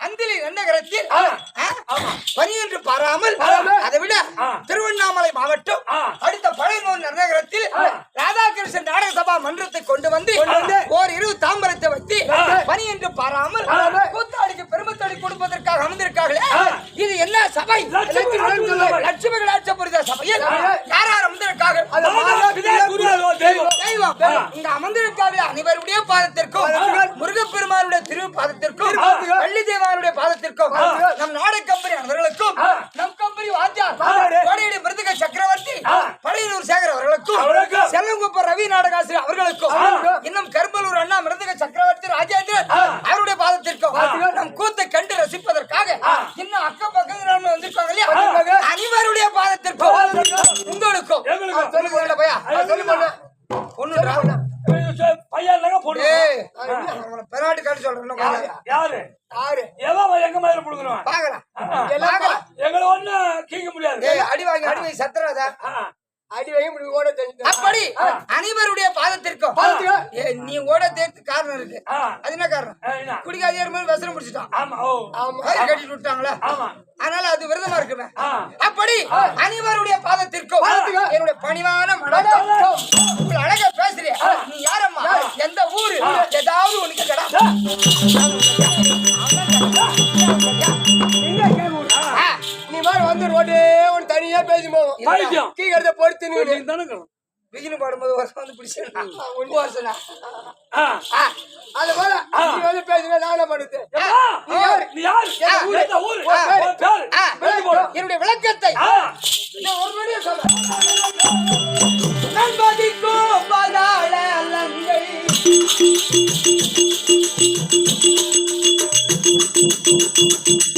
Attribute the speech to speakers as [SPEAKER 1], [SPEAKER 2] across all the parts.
[SPEAKER 1] அந்திலி நன்னகரத்தில்
[SPEAKER 2] ஆ.
[SPEAKER 1] ஆ,
[SPEAKER 2] ஆமா
[SPEAKER 1] பனி என்று பாராமல். அதை விட. திருவண்ணாமலை மாவட்டம். அடுத்த பழையனூர் நகரத்தில்
[SPEAKER 2] ஆ.
[SPEAKER 1] ராதாகிருஷ்ணன் நாடக சபா மன்றத்தை கொண்டு வந்து. ஓர் இரு தாம்பரத்தை வைத்து
[SPEAKER 2] ஆ.
[SPEAKER 1] பனி என்று பாராமல். கூத்தாடிக்கு பெருமத்தடி கொடுப்பதற்காக அமர்ந்திருக்காங்களே
[SPEAKER 2] ஆ.
[SPEAKER 1] இது என்ன சபை
[SPEAKER 2] லட்சுமி கடாட்ச சபை.
[SPEAKER 1] லட்சுமி கடாட்சபுரித சபையில்
[SPEAKER 2] சபை.
[SPEAKER 1] யார் யார்.
[SPEAKER 2] தெய்வம்
[SPEAKER 1] இங்க அமர்ந்திருக்காங்க அனைவருடைய பாதத்திற்கும்
[SPEAKER 2] பாதத்திற்கும்.
[SPEAKER 1] வள்ளி தேவானுடைய பாதத்திற்கும். நம் நாடக கம்பெனி அவர்களுக்கும். நம் கம்பெனி வாத்தியார். கோடையடி மிருதக சக்கரவர்த்தி
[SPEAKER 2] ஆ.
[SPEAKER 1] பழையனூர் சேகர் அவர்களுக்கும். செல்லங்குப்பர் ரவி நாடகாசிரியர் அவர்களுக்கும் அனைவருடைய பாதத்திற்கும். நீ ஓட தேர்த்து காரணம் இருக்கு. அது என்ன காரணம்? குடிக்காதியார் மாதிரி வசனம் கயிறு கட்டிட்டு விட்டாங்களா? அதனால அது விரதமா இருக்குமே. அப்படி அனைவருடைய பாதத்திற்கும். என்னுடைய பணிவான மனக்கம் உங்களை அழகா பேசுறிய நீ யாரம்மா? எந்த ஊரு? ஏதாவது உனக்கு.
[SPEAKER 3] நீ மாதிரி வந்து ரோட்டே ஒன்று தனியா பேசி போவோம்.
[SPEAKER 2] பைத்தியம்
[SPEAKER 3] கீ கருத்தை பொறுத்து நீ
[SPEAKER 2] தானே
[SPEAKER 1] பிகினு பாடும்போது வருஷம் வந்து பிடிச்சா ஒன்று வருஷம்
[SPEAKER 2] ஆ.
[SPEAKER 3] அது போல நீ வந்து பேசுங்க நானே
[SPEAKER 2] போடு.
[SPEAKER 1] என்னுடைய விளக்கத்தை. ஒரு வழியா சொல்றேன். நண்பதிக்கும் பாதாள அலங்கை. வைரவன்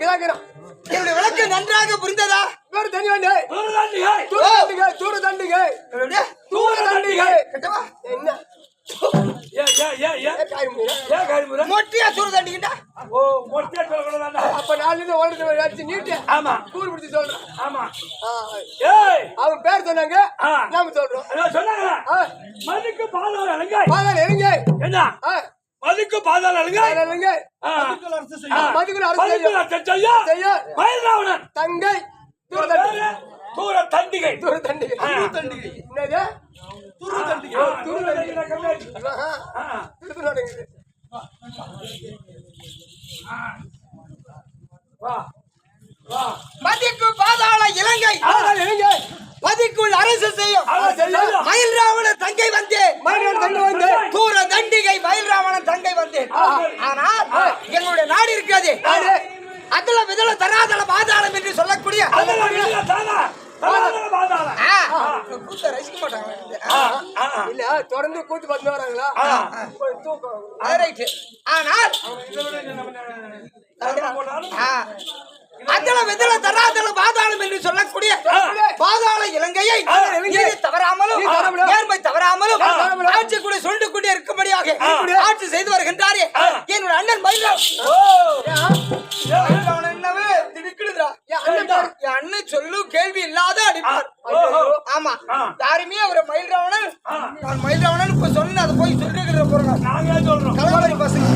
[SPEAKER 3] இதாக்கிறோம்
[SPEAKER 1] என்னுடைய விளக்கு நன்றாக புரிந்ததா?
[SPEAKER 3] வேறு தனி வண்டி
[SPEAKER 2] தூரு தாண்டிகை.
[SPEAKER 3] தூர தண்டிகை தூர தண்டிகை
[SPEAKER 1] என்னுடைய
[SPEAKER 2] தூர தாண்டிகை.
[SPEAKER 1] கிட்டவா?
[SPEAKER 3] என்ன?
[SPEAKER 1] மொட்டையா சூடு தண்டிக்கிட்டா
[SPEAKER 2] ஓ, மொட்டையா சொல்லக்கூடாதாண்டா?
[SPEAKER 3] அப்ப நாலு ஓடுறது அடிச்சு நீட்டு.
[SPEAKER 2] ஆமா.
[SPEAKER 3] கூறு பிடிச்சி சொல்றேன்.
[SPEAKER 2] ஆமா. ஏய்.
[SPEAKER 3] அவன் பேர் சொன்னாங்க. நாம சொல்றோம்.
[SPEAKER 2] சொன்னாங்களா? மதுக்கு. பாதாள
[SPEAKER 3] இறங்க
[SPEAKER 2] என்ன?
[SPEAKER 3] ஆ,
[SPEAKER 2] மதுக்கு பாதாள. செய்ய மயில்ராவணன்.
[SPEAKER 3] தங்கை. தூர தண்டிகை
[SPEAKER 2] தூர தண்டிகை.
[SPEAKER 3] தூர தண்டிகை. என்னது?
[SPEAKER 2] தூர தண்டிகை. தூர தண்டிகை.
[SPEAKER 1] மதிக்கு பாதாள இலங்கை.
[SPEAKER 3] பாதாள
[SPEAKER 1] மதிக்குள் அரசு செய்யும். மயில் ராவண தங்கை வந்தேன்
[SPEAKER 3] வந்து
[SPEAKER 1] தூர தண்டிகை மயில் ராவணன் தங்கை வந்தேன் ஆனால் எங்களுடைய நாடு இருக்கிறது.
[SPEAKER 3] நாடு.
[SPEAKER 1] அதுல விதல தராதல பாதாளம் என்று சொல்லக்கூடிய
[SPEAKER 2] இல்ல,
[SPEAKER 3] தொடர்ந்து கூத்து பார்த்து வராங்களா?
[SPEAKER 1] ஆனால் அதல விதல தராதல பாதாளம் என்று சொல்லக்கூடிய பாதாள இலங்கையை நீதி தவறாமலும் நேர்மை தவறாமலும் ஆட்சி கூட சொல்லிட்டு கொண்டே இருக்கும்படியாக ஆட்சி செய்து வருகின்றாரே. என்னோட அண்ணன் மயிலம் என்னவே திடுக்கிடுதா அண்ணன் சொல்லு கேள்வி இல்லாத அடிப்பார். ஆமா. யாருமே அவரை மயில் ராவணன்
[SPEAKER 2] ஆ.
[SPEAKER 1] நான் மயில் ராவணன் இப்ப சொன்ன அதை போய் சொல்லிருக்கிற போறாங்க
[SPEAKER 2] நாங்களே சொல்றோம்.
[SPEAKER 1] கலவரி பசங்க.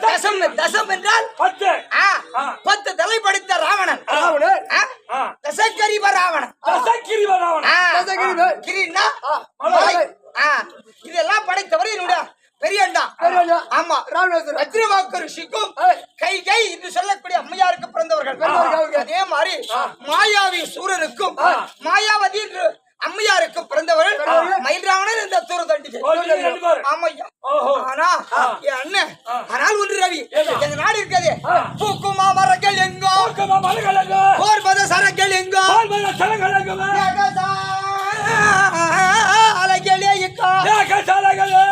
[SPEAKER 1] தசம் தசம் என்றால்
[SPEAKER 2] பத்து.
[SPEAKER 1] ஆ,
[SPEAKER 2] ஆ.
[SPEAKER 1] பத்து தலை படைத்த ராவணன்
[SPEAKER 3] ராவணன்.
[SPEAKER 1] ஆ,
[SPEAKER 2] ஆ.
[SPEAKER 1] தசக்கரிவ ராவணன்.
[SPEAKER 2] தசக்கிரி வராவன
[SPEAKER 1] ஆ,
[SPEAKER 3] தசகிரி பேர்.
[SPEAKER 1] கிரின்னா
[SPEAKER 3] ஆ,
[SPEAKER 1] மலை.
[SPEAKER 3] மலை.
[SPEAKER 1] ஆ, இதெல்லாம் படைத்தவர் என்னுடைய பெரியண்டா. ஆமா. வஜ்ரவாக்க ரிஷிக்கும். கை கை என்று சொல்லக்கூடிய அம்மையாருக்கு பிறந்தவர்கள்.
[SPEAKER 3] பிறந்தவர்கள்.
[SPEAKER 1] அதே மாதிரி மாயாவி சூரனுக்கும் மாயாவதி என்று அம்மையாருக்கும் பிறந்தவர்கள்
[SPEAKER 3] பிறந்தவர்கள்.
[SPEAKER 1] மயில்ராவணன் இந்த தூர தண்டிகை. ஆமையா. ஆனா. என் அண்ணன். ஆனால் ஒன்று ரவி. எங்க நாடு இருக்காது பூக்குமா மரங்கள் எங்கோ. போர்பத சரங்கள் எங்கோ. அலைகளே எங்கோ.
[SPEAKER 2] ஏகசாலகளே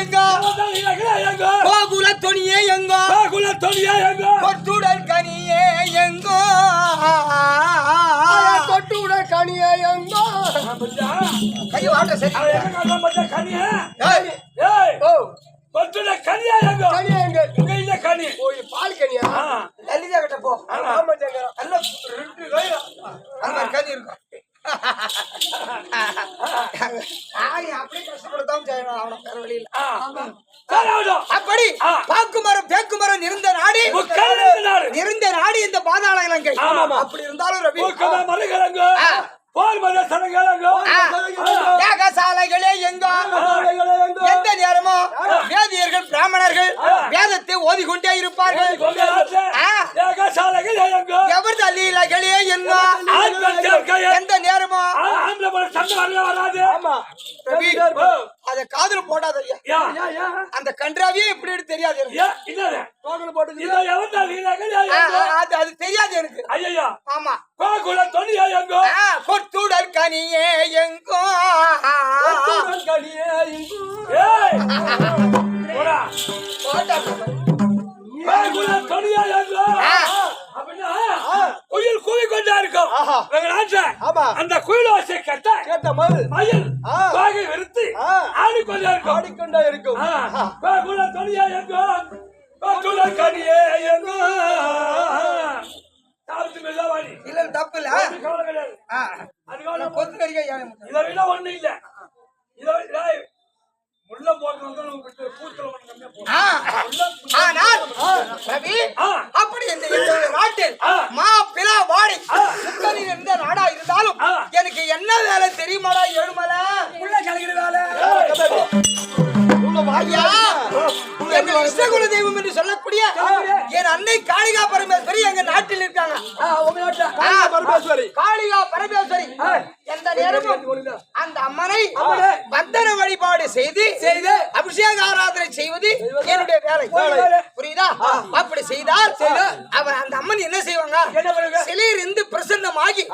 [SPEAKER 2] எங்க.
[SPEAKER 1] தேவதலீலைகளே எங்கோ.
[SPEAKER 2] எங்க.
[SPEAKER 1] கோகுல துணியே எங்கோ. கை வாட்ட சரி.
[SPEAKER 2] அவன் எங்க காலம் பத்த கனியா?
[SPEAKER 1] ஏய்,
[SPEAKER 2] ஏய்
[SPEAKER 3] ஓ.
[SPEAKER 2] கொத்துட கனியா எங்க?
[SPEAKER 3] கனியா எங்க?
[SPEAKER 2] உங்க இல்ல கனி.
[SPEAKER 3] ஓ இது பால் கனியா?
[SPEAKER 1] லலிதா கிட்ட போ.
[SPEAKER 3] ஆமா சங்கரா
[SPEAKER 1] நல்ல ரெண்டு கை அந்த கனி இருக்கும் அப்படி
[SPEAKER 2] ஆ.
[SPEAKER 1] பாக்கு மரம் தேக்கு மரம் இருந்த நாடு இருந்த நாடு இந்த பாதாள இலங்கை. அப்படி இருந்தாலும் ரவி யாகசாலைகளே எங்கோ? எந்த நேரமும் வேதியர்கள் பிராமணர்கள் வேதத்தை ஓதிக்கொண்டே இருப்பார்கள்.
[SPEAKER 2] எங்க?
[SPEAKER 1] எவர்
[SPEAKER 2] ஆண்கள் சேர்க்கைய
[SPEAKER 1] எந்த நேரமும்
[SPEAKER 2] ஓ,
[SPEAKER 1] அத காதுல போடாத அந்த கன்றாவியே இப்படி எடுத்து தெரியாது
[SPEAKER 2] எங்க?
[SPEAKER 1] அது தெரியாது எனக்கு. ஆமா.
[SPEAKER 2] கோகுல தொனியா எங்க?
[SPEAKER 1] கனியே எங்கோ
[SPEAKER 3] கனியே எங்கோ
[SPEAKER 2] குயில் கூவிக்கொண்டே இருக்கும்.
[SPEAKER 3] ஆஹா.
[SPEAKER 2] எங்க நாட்டுல. அந்த குயில் ஓசை கேட்ட
[SPEAKER 3] கேட்ட
[SPEAKER 2] மயில். பாகை விருத்தி
[SPEAKER 3] ஆ.
[SPEAKER 2] ஆடிக்கொண்டே இருக்கும்
[SPEAKER 3] ஆடிக்கொண்டே இருக்கும்
[SPEAKER 2] ஆ. கோகுல தொனியா எங்க? கோகுல கனியே எங்க? சாப்பிட்டு மெல்லவாடி.
[SPEAKER 1] இல்ல இல்ல, தப்பு இல்ல
[SPEAKER 2] ஒண்ணும் கவலை கிடையாது.
[SPEAKER 1] ஆ,
[SPEAKER 2] அது கவலை
[SPEAKER 1] நான் கொத்து கறிக்கா ஏன்
[SPEAKER 2] இதை விட ஒண்ணு இல்ல. இதை டேய், முள்ள போடுறது கம்மியா
[SPEAKER 1] ஆனால் ரவி
[SPEAKER 2] ஆ.
[SPEAKER 1] அப்படி இந்த எங்களுடைய நாட்டில். மா பிலா வாடை முத்தலில் இருந்த நாடா இருந்தாலும். எனக்கு என்ன வேலை தெரியுமாடா ஏழுமலை?
[SPEAKER 3] உள்ள கலக்கிற வேலை.
[SPEAKER 1] ஐயா எங்கள் இஷ்டகுல தெய்வம் என்று சொல்லக்கூடிய என் அன்னை காளிகா பரமேஸ்வரி எங்க நாட்டில் இருக்காங்க. காளிகா பரமேஸ்வரி. எந்த நேரமும் அந்த அம்மனை வந்தன வழிபாடு செய்து
[SPEAKER 3] செய்து.
[SPEAKER 1] அபிஷேக ஆராதனை செய்வது என்னுடைய வேலை. புரியுதா? அப்படி செய்தால் அவர் அந்த அம்மன் என்ன செய்வாங்க?
[SPEAKER 3] என்ன பண்ணுங்க?
[SPEAKER 1] சிலையில் இருந்து பிரசன்னமாகி.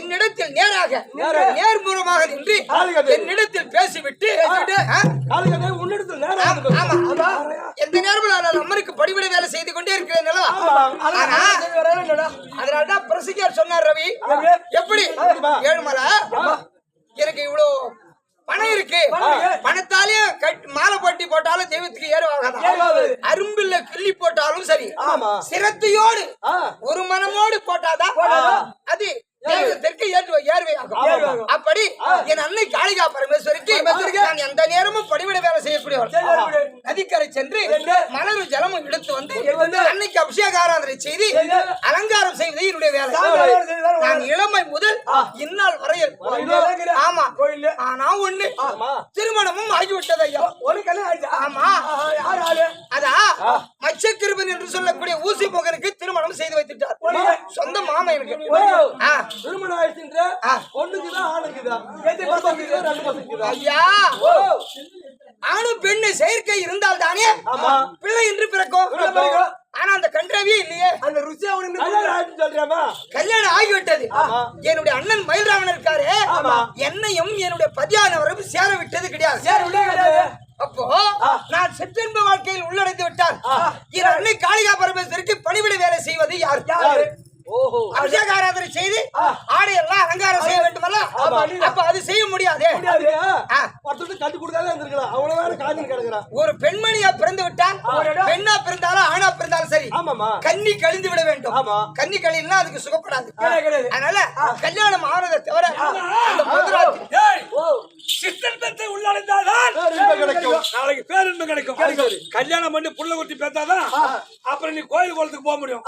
[SPEAKER 1] என்னிடத்தில் நேராக
[SPEAKER 3] நேரா.
[SPEAKER 1] நேர்முகமாக நின்று
[SPEAKER 3] ஆளுகதை.
[SPEAKER 1] அதனாலதான் பிரசிகர் சொன்னார் ரவி. எப்படி. ஏழுமலை. எனக்கு இவ்வளவு பணம் இருக்கு.
[SPEAKER 3] பணம் இருக்கு.
[SPEAKER 1] பணத்தாலே கட்- மாலை பட்டி போட்டாலும் தெய்வத்துக்கு ஏறுவாங்க. அரும்பில்ல கிள்ளி போட்டாலும் சரி.
[SPEAKER 3] ஆமா.
[SPEAKER 1] சிரத்தையோடு. ஒரு மனமோடு போட்டாதான்
[SPEAKER 3] போட்டாதான்.
[SPEAKER 1] அது தெற்கு ஏற்று ஏறுவையாகும்
[SPEAKER 3] ஏறுவையாகும்.
[SPEAKER 1] அப்படி என் அன்னை காளிகா பரமேஸ்வரிக்கு
[SPEAKER 3] பரமேஸ்வரிக்கு
[SPEAKER 1] நான் எந்த நேரமும் படிவிட வேலை செய்யக்கூடியவர்
[SPEAKER 3] செய்யக்கூடியவர்.
[SPEAKER 1] நதிக்கரை சென்று
[SPEAKER 3] சென்று
[SPEAKER 1] மலரும் ஜலமும் எடுத்து வந்து
[SPEAKER 3] வந்து
[SPEAKER 1] அன்னைக்கு அபிஷேக ஆராதனை செய்து
[SPEAKER 3] செய்து
[SPEAKER 1] அலங்காரம் செய்வதே என்னுடைய வேலை
[SPEAKER 3] அலங்காரம் செய்வதுதான் உன்
[SPEAKER 1] நான் இளமை முதல் இந்நாள் வரையில் ஆமா
[SPEAKER 3] கோயில்ல.
[SPEAKER 1] ஆனா ஒண்ணு. திருமணமும் ஆகிவிட்டது ஐயா
[SPEAKER 3] ஒரு கல்யாணம் ஆயிடுச்சா?
[SPEAKER 1] ஆமா? அதா மச்சக்கிருபன் என்று சொல்லக்கூடிய ஊசி மகனுக்கு திருமணம் செய்து வைத்துட்டார். சொந்த மாமா எனக்கு.
[SPEAKER 3] திருமணம் ஆயிடுச்சுன்ற
[SPEAKER 1] ஆ.
[SPEAKER 3] ஒண்ணுக்குதான் ஆணுக்குதா எது பசங்க ரெண்டு பசங்க
[SPEAKER 1] ஐயா ஆணும் பெண்ணு செயற்கை இருந்தால் தானே
[SPEAKER 3] ஆமா.
[SPEAKER 1] பிள்ளை என்று பிறக்கும்
[SPEAKER 3] பிள்ளை பிறக்கும்.
[SPEAKER 1] ஆனா அந்த கன்றாவியே இல்லையே
[SPEAKER 3] அந்த ருசி அவனுக்கு கல்யாணம் ஆயிடுச்சு சொல்றியாமா
[SPEAKER 1] கல்யாணம் ஆகிவிட்டது
[SPEAKER 3] ஆமா.
[SPEAKER 1] என்னுடைய அண்ணன் மயில்ராமன் இருக்காரு
[SPEAKER 3] ஆமா.
[SPEAKER 1] என்னையும் என்னுடைய பதியானவரும் சேர விட்டது கிடையாது.
[SPEAKER 3] சரி கிடையாது.
[SPEAKER 1] அப்போ நான் சிற்றின்ப வாழ்க்கையில் உள்ளடைந்து விட்டால் என் அன்னை காளிகா பரமேஸ்வரிக்கு பணிவிட வேலை செய்வது யார்?
[SPEAKER 3] யாரு? ஓஹோ.
[SPEAKER 1] அபிஷேக ஆராதனை செய்து ஆடை எல்லாம் அலங்காரம் செய்ய வேண்டுமல்ல அப்ப அது செய்ய முடியாது.
[SPEAKER 3] கட்டி கொடுத்தாலே இருந்திருக்கலாம். அவ்வளவு காஞ்சி கிடக்குறான்.
[SPEAKER 1] ஒரு பெண்மணியா பிறந்து விட்டால் பெண்ணா பிறந்தாலும் ஆணா பிறந்தாலும் சரி.
[SPEAKER 3] ஆமாமா
[SPEAKER 1] கன்னி கழிந்து விட வேண்டும்.
[SPEAKER 3] ஆமா.
[SPEAKER 1] கன்னி கழினா அதுக்கு சுகப்படாது. அதனால கல்யாணம் ஆனதை தவிர அந்த
[SPEAKER 2] ஏய், சித்தன் பெத்தை உள்ளடைந்தாதான். நாளைக்கு பேரின்பம் கிடைக்கும். கல்யாணம் பண்ணி புள்ள குட்டி பெத்தாதான் அப்புறம் நீ கோயில் குளத்துக்கு போக முடியும்.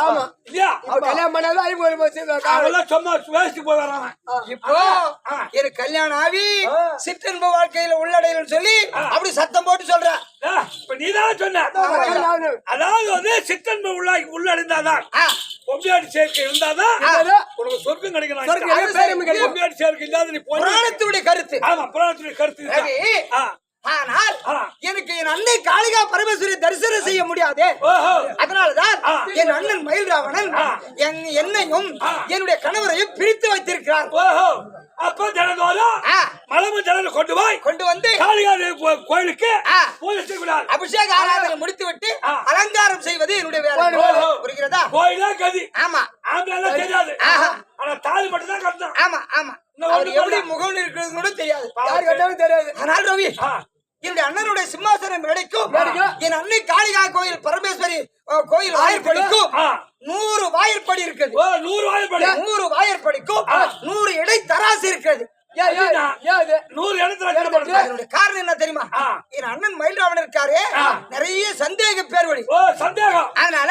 [SPEAKER 2] இல்லையா?
[SPEAKER 3] கல்யாணம் பண்ணாதான்
[SPEAKER 2] அவெல்லாம் சும்மா வேஸ்ட் போய் வராங்க
[SPEAKER 1] இப்போ எனக்கு கல்யாணம் ஆகி சிற்றின்ப வாழ்க்கையில உள்ளடையலன்னு சொல்லி அப்படி சத்தம் போட்டு சொல்ற
[SPEAKER 2] இப்ப நீதான் சொன்ன. அதாவது வந்து சித்தன் உள்ள உள்ளடைந்தாதான்.
[SPEAKER 1] ஆ,
[SPEAKER 2] பொம்பியாடி சேர்க்கை இருந்தாதான்
[SPEAKER 3] இருந்தா?
[SPEAKER 2] உனக்கு சொர்க்கம் கிடைக்கலாம் சேர்க்கை இல்லாத நீ
[SPEAKER 1] கருத்து
[SPEAKER 2] ஆமா கருத்து.
[SPEAKER 1] ஆனால். எனக்கு என் அன்னை காளிகா பரமேஸ்வரி தரிசனம் செய்ய முடியாது
[SPEAKER 2] ஓஹோ
[SPEAKER 1] அதனாலதான். என் அண்ணன் மயில் ராவணன்
[SPEAKER 2] ஆ.
[SPEAKER 1] என் என்னையும். என்னுடைய கணவரையும் பிரித்து வைத்திருக்கிறார்
[SPEAKER 2] ஓஹோ அப்ப தினந்தோறும். மலமு ஜனல கொண்டு போய்
[SPEAKER 1] கொண்டு வந்து
[SPEAKER 2] காளிகாரி கோ- கோயிலுக்கு
[SPEAKER 1] அபிஷேக ஆராதனை முடித்து விட்டு
[SPEAKER 2] ஆ.
[SPEAKER 1] அலங்காரம் செய்வது என்னுடைய வேலை
[SPEAKER 2] ஓஹோ.
[SPEAKER 1] புரிகிறதா
[SPEAKER 2] கோயிலா கதி
[SPEAKER 1] ஆமா
[SPEAKER 2] ஆம்பளை தெரியாது
[SPEAKER 1] ஆஹா.
[SPEAKER 2] ஆனா தாலி மட்டும் தான் கட்டணும்
[SPEAKER 1] ஆமா ஆமா
[SPEAKER 2] இன்னும்
[SPEAKER 1] அவர்
[SPEAKER 2] ஒண்ணு
[SPEAKER 1] எப்படி
[SPEAKER 2] பண்ணல.
[SPEAKER 1] முகம் இருக்கிறது கூட தெரியாது
[SPEAKER 2] யார் கேட்டாலும்
[SPEAKER 3] தெரியாது
[SPEAKER 1] ஆனால் ரவி
[SPEAKER 2] ஆ.
[SPEAKER 1] என்னுடைய அண்ணனுடைய சிம்மாசனம் கிடைக்கும்
[SPEAKER 3] கிடைக்கும்.
[SPEAKER 1] என் அன்னை காளிகா கோயில் பரமேஸ்வரி அஹ், கோயில் வாயிற்படிக்கும். நூறு வாயிற்படி இருக்குது
[SPEAKER 2] ஓ நூறு வாயில் படி?
[SPEAKER 1] நூறு வாயிற்படிக்கும் நூறு இடை தராசு இருக்கிறது.
[SPEAKER 2] நூறு இடத்துல
[SPEAKER 1] காரணம் என்ன தெரியுமா. என் அண்ணன் மயில்ராமன் இருக்காரு. நிறைய சந்தேக பேர் வழி
[SPEAKER 2] சந்தேகம்.
[SPEAKER 1] அதனால.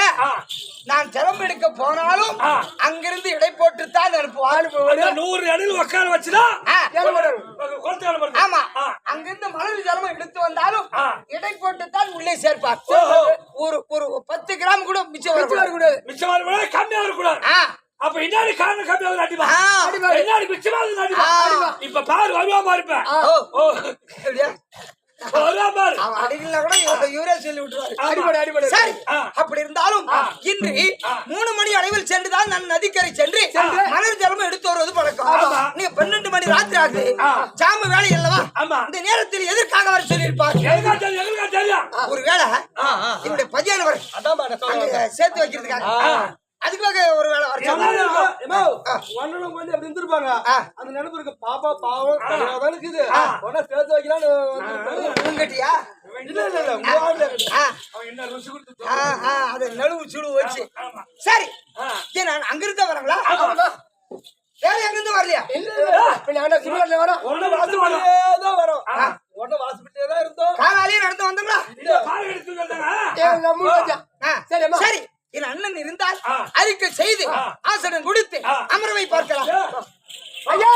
[SPEAKER 1] நான் ஜலம் எடுக்க போனாலும். அங்கிருந்து இடை போட்டு தான் அனுப்புவார்
[SPEAKER 2] அந்த நூறு இடையில உட்கார வச்சுதான்.
[SPEAKER 1] ஆமா. அங்கிருந்து மணல் ஜலம் எடுத்து வந்தாலும். இடை போட்டு தான் உள்ளே சேர்ப்பார். ஒரு ஒரு பத்து கிராம் கூட மிச்சம் வரக்கூடாது.
[SPEAKER 2] மிச்சமா இருக்கக்கூடாது, கம்மியா இருக்கக்கூடாது. அப்ப இன்னாடி காரணம் கம்மியா இருக்கு, அடிப்பா.
[SPEAKER 1] ஆ.
[SPEAKER 2] இன்னாடி மிச்சமா இருக்கு, அடிப்பா.
[SPEAKER 1] ஆ.
[SPEAKER 2] இப்ப பாரு வருவா இருப்பேன்.
[SPEAKER 1] அப்படி இருந்தாலும் இன்று மூணு மணி அளவில் சென்றுதான் நான் நதிக்கரை சென்று. மணல் ஜலமும்
[SPEAKER 2] ஆ.
[SPEAKER 1] ஜாம வேலை அல்லவா
[SPEAKER 2] ஆமா.
[SPEAKER 1] இந்த நேரத்தில் எதற்காக வர சொல்லியிருப்பார். ஒருவேளை என்னுடைய பையனவர் அங்க சேர்த்து வைக்கிறதுக்காக அதுக்காக ஒரு வேலை வர.
[SPEAKER 3] ஒன்னும் கொஞ்சம் அப்படி இருந்திருப்பாங்க. அந்த நினைப்பு இருக்கு. பாப்பா பாவம் தான் இருக்குது. உடனே சேர்த்து வைக்கலாம்னு
[SPEAKER 1] ஆ, அது. நழுவு சுழுவு வச்சு. சரி. அங்கிருந்து வராங்களா. வேற எங்கிருந்து வரலையா?
[SPEAKER 3] வரும்.
[SPEAKER 2] ஆ.
[SPEAKER 3] உடனே வாசப்படியே தான் இருந்தோம்.
[SPEAKER 1] காலாலேயே நடந்து வந்தோங்களா சரி. என் அண்ணன் இருந்தால். அறிக்கை செய்து. ஆசனம் கொடுத்து. அமரவை பார்க்கலாம்.
[SPEAKER 2] ஐயா!